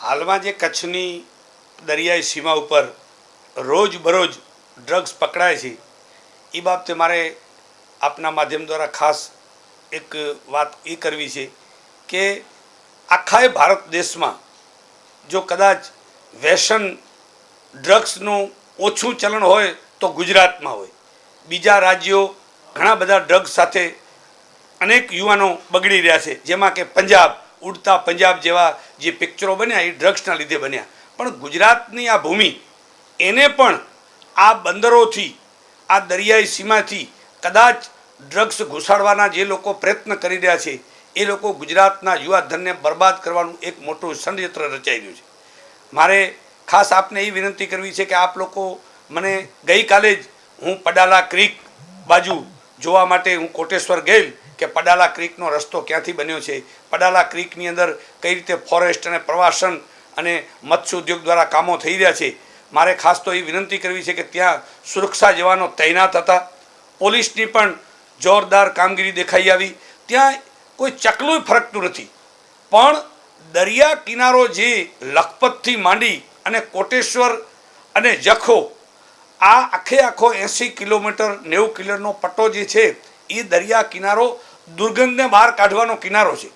હાલમાં જે કચ્છની દરિયાઈ સીમા ઉપર રોજ બરોજ ડ્રગ્સ પકડાય છે એ બાબતે મારે આપના માધ્યમ દ્વારા ખાસ એક વાત એ કરવી છે કે આખાય ભારત દેશમાં જો કદાચ વ્યસન ડ્રગ્સનું ઓછું ચલણ હોય તો ગુજરાતમાં હોય. બીજા રાજ્યો ઘણા બધા ડ્રગ્સ સાથે અનેક યુવાનો બગડી રહ્યા છે, જેમાં કે પંજાબ ઉડતા પંજાબ જેવા જે પિક્ચરો બન્યા એ ડ્રગ્સના લીધે બન્યા. પણ ગુજરાતની આ ભૂમિ, એને પણ આ બંદરોથી, આ દરિયાઈ સીમાથી કદાચ ડ્રગ્સ ઘુસાડવાના જે લોકો પ્રયત્ન કરી રહ્યા છે, એ લોકો ગુજરાતના યુવાધનને બરબાદ કરવાનું એક મોટું ષડયંત્ર રચાઈ રહ્યું છે. મારે ખાસ આપને એ વિનંતી કરવી છે કે આપ લોકો મને ગઈકાલે જ હું પડાલા ક્રીક બાજુ જોવા માટે હું કોટેશ્વર ગયેલ કે પડાલા ક્રીકનો રસ્તો ક્યાંથી બન્યો છે? પડાલા ક્રીકની અંદર કઈ રીતે ફોરેસ્ટ અને પ્રવાસન અને મત્સ્ય ઉદ્યોગ દ્વારા કામો થઈ રહ્યા છે? મારે ખાસ તો એ વિનંતી કરવી છે કે ત્યાં સુરક્ષા જવાનો તૈનાત હતા. પોલીસની પણ જોરદાર કામગીરી દેખાઈ આવી. ત્યાં કોઈ ચકલું ફરકતું નથી. પણ દરિયા કિનારો જે લખપતથી માંડી અને કોટેશ્વર અને જખો, આ આખે આખો એંસી કિલોમીટર નેવું કિલોનો પટ્ટો જે છે, એ દરિયા કિનારો દુર્ગંધને બહાર કાઢવાનો કિનારો છે.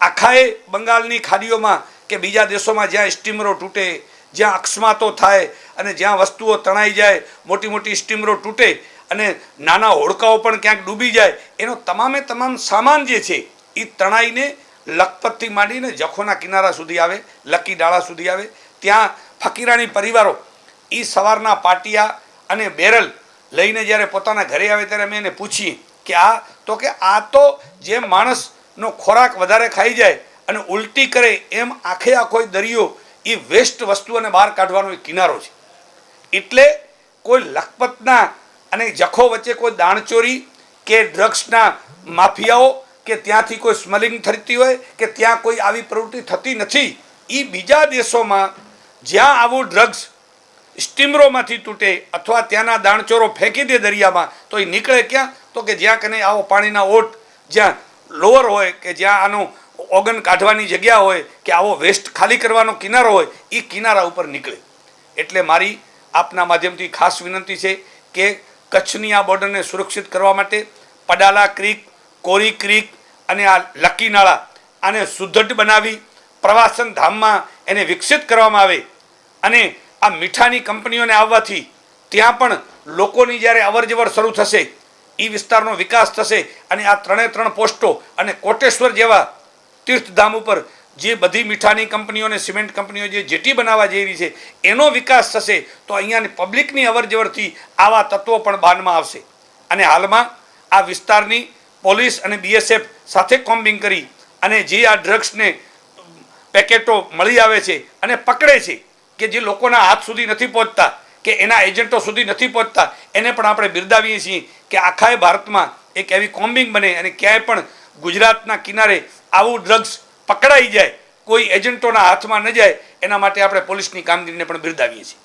આખાએ બંગાળની ખાડીઓમાં કે બીજા દેશોમાં જ્યાં સ્ટીમરો તૂટે, જ્યાં અકસ્માતો થાય અને જ્યાં વસ્તુઓ તણાઈ જાય મોટી મોટી સ્ટીમરો તૂટે અને નાના હોડકાઓ પણ ક્યાંક ડૂબી જાય, એનો તમામે તમામ સામાન જે છે એ તણાઈને લખપતથી માંડીને જખોના કિનારા સુધી આવે, લકી ડાળા સુધી આવે. ત્યાં ફકીરાણી પરિવારો એ સવારના પાટિયા અને બેરલ લઈને જ્યારે પોતાના ઘરે આવે ત્યારે અમે એને પૂછીએ કે આ, તો કે આ તો જે માણસનો ખોરાક વધારે ખાઈ જાય અને ઉલટી કરે એમ આખે આખો દરિયો એ વેસ્ટ વસ્તુઓને બહાર કાઢવાનો એક કિનારો છે. એટલે કોઈ લખપતના અને જખો વચ્ચે કોઈ દાણચોરી કે ડ્રગ્સના માફિયાઓ કે ત્યાંથી કોઈ સ્મલિંગ થતી હોય કે ત્યાં કોઈ આવી પ્રવૃત્તિ થતી નથી એ બીજા દેશોમાં જ્યાં આવું ડ્રગ્સ સ્ટીમરોમાંથી તૂટે અથવા ત્યાંના દાણચોરો ફેંકી દે દરિયામાં, તો એ નીકળે ક્યાં? તો કે જ્યાં કને આવો પાણીના ઓટ જ્યાં લોઅર હોય કે જ્યાં આનું ઓગન કાઢવાની જગ્યા હોય કે આવો વેસ્ટ ખાલી કરવાનો કિનારો હોય એ કિનારા ઉપર નીકળે. એટલે મારી આપના માધ્યમથી ખાસ વિનંતી છે કે કચ્છની આ બોર્ડરને સુરક્ષિત કરવા માટે પડાલા ક્રીક કોરી ક્રીક અને આ લકી આને સુદ્ધઢ બનાવી, પ્રવાસન ધામમાં એને વિકસિત કરવામાં આવે અને આ મીઠાની કંપનીઓને આવવાથી ત્યાં પણ લોકોની જ્યારે અવરજવર શરૂ થશે એ વિસ્તારનો વિકાસ થશે અને આ ત્રણે ત્રણ પોસ્ટો અને કોટેશ્વર જેવા તીર્થધામ ઉપર જે બધી મીઠાની કંપનીઓ અને સિમેન્ટ કંપનીઓ જે જેટી બનાવવા જઈ રહી છે, એનો વિકાસ થશે, તો અહીંયાની પબ્લિકની અવરજવરથી આવા તત્વો પણ બાનમાં આવશે. અને હાલમાં આ વિસ્તારની પોલીસ અને બીએસએફ સાથે કોમ્બિંગ કરી અને જે આ ડ્રગ્સને પેકેટો મળી આવે છે અને પકડે છે કે જે લોકોના હાથ સુધી નથી પહોંચતા, કે એના એજન્ટો સુધી નથી પહોંચતા, એને પણ આપણે બિરદાવીએ છીએ કે આખાય ભારતમાં એક એવી કોમ્બિંગ બને અને ક્યાંય પણ ગુજરાતના કિનારે આવું ડ્રગ્સ પકડાઈ જાય, કોઈ એજન્ટોના હાથમાં ન જાય, એના માટે આપણે પોલીસની કામગીરીને પણ બિરદાવીએ છીએ.